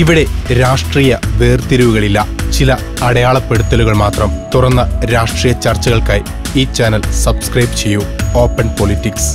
ഇവിടെ രാഷ്ട്രീയ വേർതിരിവുകളില്ല. ചില അടയാളപ്പെടുത്തലുകൾ മാത്രം. തുറന്ന രാഷ്ട്രീയ ചർച്ചകൾക്കായി ഈ ചാനൽ സബ്സ്ക്രൈബ് ചെയ്യൂ. Open politics.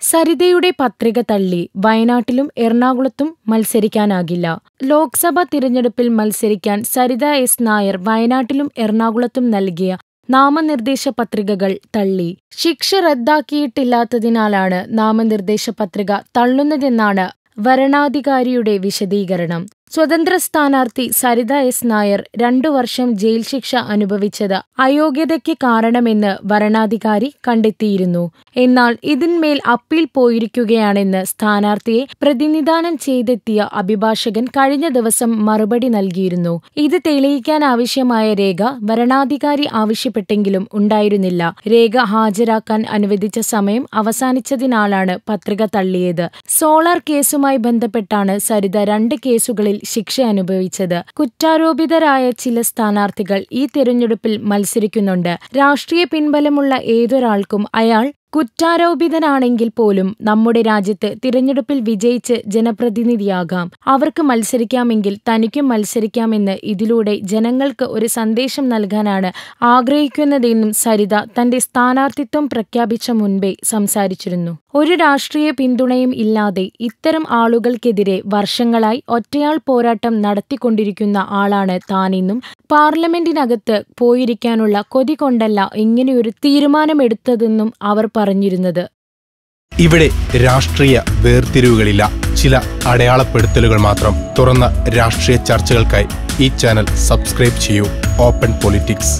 സരിതയുടെ പത്രിക തള്ളി വയനാട്ടിലും എറണാകുളത്തും മത്സരിക്കാനാകില്ല. ലോക്സഭാ തിരഞ്ഞെടുപ്പിൽ മത്സരിക്കാൻ സരിത എസ് നായർ വയനാട്ടിലും എറണാകുളത്തും നൽകിയ നാമനിർദ്ദേശ പത്രികകൾ തള്ളി. ശിക്ഷ റദ്ദാക്കിയിട്ടില്ലാത്തതിനാലാണ് നാമനിർദ്ദേശ പത്രിക തള്ളുന്നതെന്നാണ് വരണാധികാരിയുടെ വിശദീകരണം. സ്വതന്ത്ര സ്ഥാനാർത്ഥി സരിത എസ് നായർ രണ്ടു വർഷം ജയിൽ ശിക്ഷ അനുഭവിച്ചത് അയോഗ്യതയ്ക്ക് കാരണമെന്ന് വരണാധികാരി കണ്ടെത്തിയിരുന്നു. എന്നാൽ ഇതിന്മേൽ അപ്പീൽ പോയിരിക്കുകയാണെന്ന് സ്ഥാനാർത്ഥിയെ പ്രതിനിധാനം ചെയ്തെത്തിയ അഭിഭാഷകൻ കഴിഞ്ഞ ദിവസം മറുപടി നൽകിയിരുന്നു. ഇത് തെളിയിക്കാൻ ആവശ്യമായ രേഖ വരണാധികാരി ആവശ്യപ്പെട്ടെങ്കിലും ഉണ്ടായിരുന്നില്ല. രേഖ ഹാജരാക്കാൻ അനുവദിച്ച സമയം അവസാനിച്ചതിനാലാണ് പത്രിക തള്ളിയത്. സോളാർ കേസുമായി ബന്ധപ്പെട്ടാണ് സരിത രണ്ട് കേസുകളിൽ ശിക്ഷ അനുഭവിച്ചത്. കുറ്റാരോപിതരായ ചില സ്ഥാനാർത്ഥികൾ ഈ തെരഞ്ഞെടുപ്പിൽ മത്സരിക്കുന്നുണ്ട്. രാഷ്ട്രീയ പിൻബലമുള്ള ഏതൊരാൾക്കും അയാൾ കുറ്റാരോപിതനാണെങ്കിൽ പോലും നമ്മുടെ രാജ്യത്ത് തിരഞ്ഞെടുപ്പിൽ വിജയിച്ച് ജനപ്രതിനിധിയാകാം. അവർക്ക് മത്സരിക്കാമെങ്കിൽ തനിക്കും മത്സരിക്കാമെന്ന് ഇതിലൂടെ ജനങ്ങൾക്ക് ഒരു സന്ദേശം നൽകാനാണ് ആഗ്രഹിക്കുന്നതെന്നും സരിത തന്റെ സ്ഥാനാർത്ഥിത്വം പ്രഖ്യാപിച്ച മുൻപേ സംസാരിച്ചിരുന്നു. ഒരു രാഷ്ട്രീയ പിന്തുണയും ഇല്ലാതെ ഇത്തരം ആളുകൾക്കെതിരെ വർഷങ്ങളായി ഒറ്റയാൾ പോരാട്ടം നടത്തിക്കൊണ്ടിരിക്കുന്ന ആളാണ് താനെന്നും പാർലമെന്റിനകത്ത് പോയിരിക്കാനുള്ള കൊതി കൊണ്ടല്ല ഇങ്ങനെയൊരു തീരുമാനമെടുത്തതെന്നും അവർ പറഞ്ഞിരുന്നത്. ഇവിടെ രാഷ്ട്രീയ വേർതിരിവുകളില്ല. ചില അടയാളപ്പെടുത്തലുകൾ മാത്രം തുറന്ന രാഷ്ട്രീയ ചർച്ചകൾക്കായി ഈ ചാനൽ സബ്സ്ക്രൈബ് ചെയ്യൂ. Open politics.